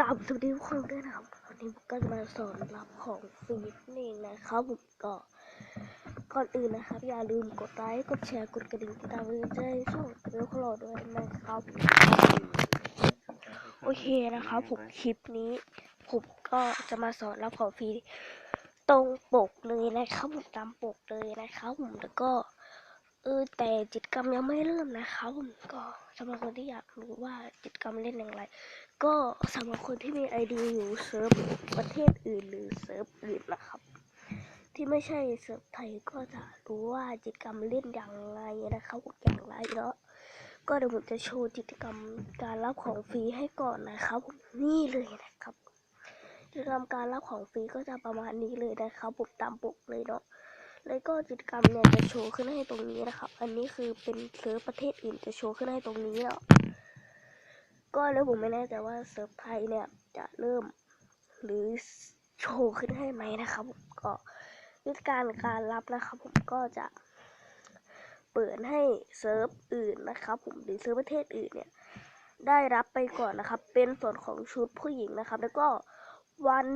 กามสวัสดีทุกคนค่ะวันนี้ผมก็จะมาสอนรับของฟรีนั่นเองนะครับผมก็ก่อนอื่นนะครับ อย่าลืมกดไลค์กดแชร์กดกระดิ่งติดตามเพื่อจะได้ช่องเรื่องของเราด้วยนะครับ โอเคนะครับ ผมคลิปนี้ ผมก็จะมาสอนรับของฟรีตรงปกเลยนะครับ ผมตามปกเลยนะครับ ผมแล้วก็ เออแต่กิจกรรมยังไม่เริ่มนะครับผมก็สำหรับคนที่อยากรู้ว่ากิจกรรมเล่นอย่างไร ก็สำหรับคนที่มีไอดีอยู่เซิร์ฟประเทศอื่นหรือเซิร์ฟอื่นนะครับ ที่ไม่ใช่เซิร์ฟไทยก็จะรู้ว่ากิจกรรมเล่นอย่างไรนะครับผมอย่างไรเนาะก็เดี๋ยวผมจะโชว์กิจกรรมการรับของฟรีให้ก่อนนะครับผมนี่เลยนะครับกิจกรรมการรับของฟรีก็จะประมาณนี้เลยนะครับผมตามปกเลยเนาะ แล้วก็กิจกรรมเนี่ยจะโชว์ขึ้นให้ตรงนี้นะครับ อันนี้คือเป็นเซิร์ฟประเทศอื่นจะโชว์ขึ้นให้ตรงนี้เนาะก็แล้วผมไม่แน่ใจว่าเซิร์ฟไทยเนี่ยจะเริ่ม หรือโชว์ขึ้นให้ไหมนะครับผมก็วิธีการการรับนะครับ ผมก็จะเปิดให้เซิร์ฟอื่นนะครับ ผมหรือเซิร์ฟประเทศอื่นเนี่ยได้รับไปก่อนนะครับ เป็นส่วนของชุดผู้หญิงนะครับ แล้วก็วัน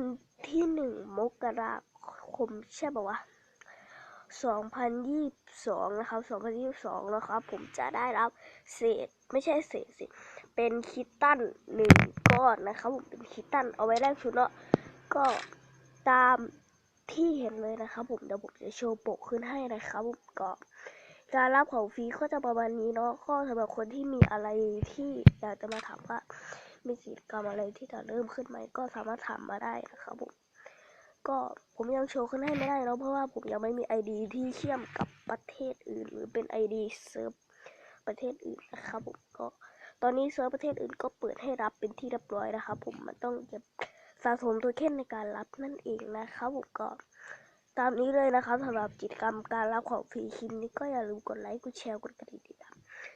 ที่หนึ่งมกราคมใช่ป่าวะ 2022 นะครับ 2022 นะครับ ผมจะได้รับเศษไม่ใช่เศษสิ เป็นคิตตันหนึ่งก้อนนะครับผมเป็นคิตตันเอาไว้แลกชุดเนาะก็ตามที่เห็นเลยนะครับ ผมเดี๋ยวผมจะโชว์ปกขึ้นให้นะครับผมก็การรับของฟรีก็จะประมาณนี้เนาะก็สำหรับคนที่มีอะไรที่อยากจะมาถามว่ามีกิจกรรมอะไรที่จะเริ่มขึ้นไหมก็สามารถถามมาได้นะครับผม ก็ผมยังโชว์ขึ้นให้ไม่ได้เนาะเพราะว่าผมยังไม่มี ID ที่เชื่อมกับประเทศอื่น หรือเป็น ID เซิร์ฟประเทศอื่นนะครับผมก็ตอนนี้เซิร์ฟประเทศอื่นก็เปิดให้รับเป็นที่เรียบร้อยนะครับผมมันต้องเก็บสะสมตัวเค้นในการรับนั่นเองนะครับผมก็ตามนี้เลยนะครับสำหรับกิจกรรมการรับของฟรีคลิปนี้ก็อย่าลืมกดไลค์กดแชร์กดกระดิ่งติดตาม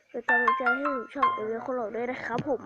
เป็นกำลังใจให้ช่องเอเวอร์ของเราด้วยนะครับผม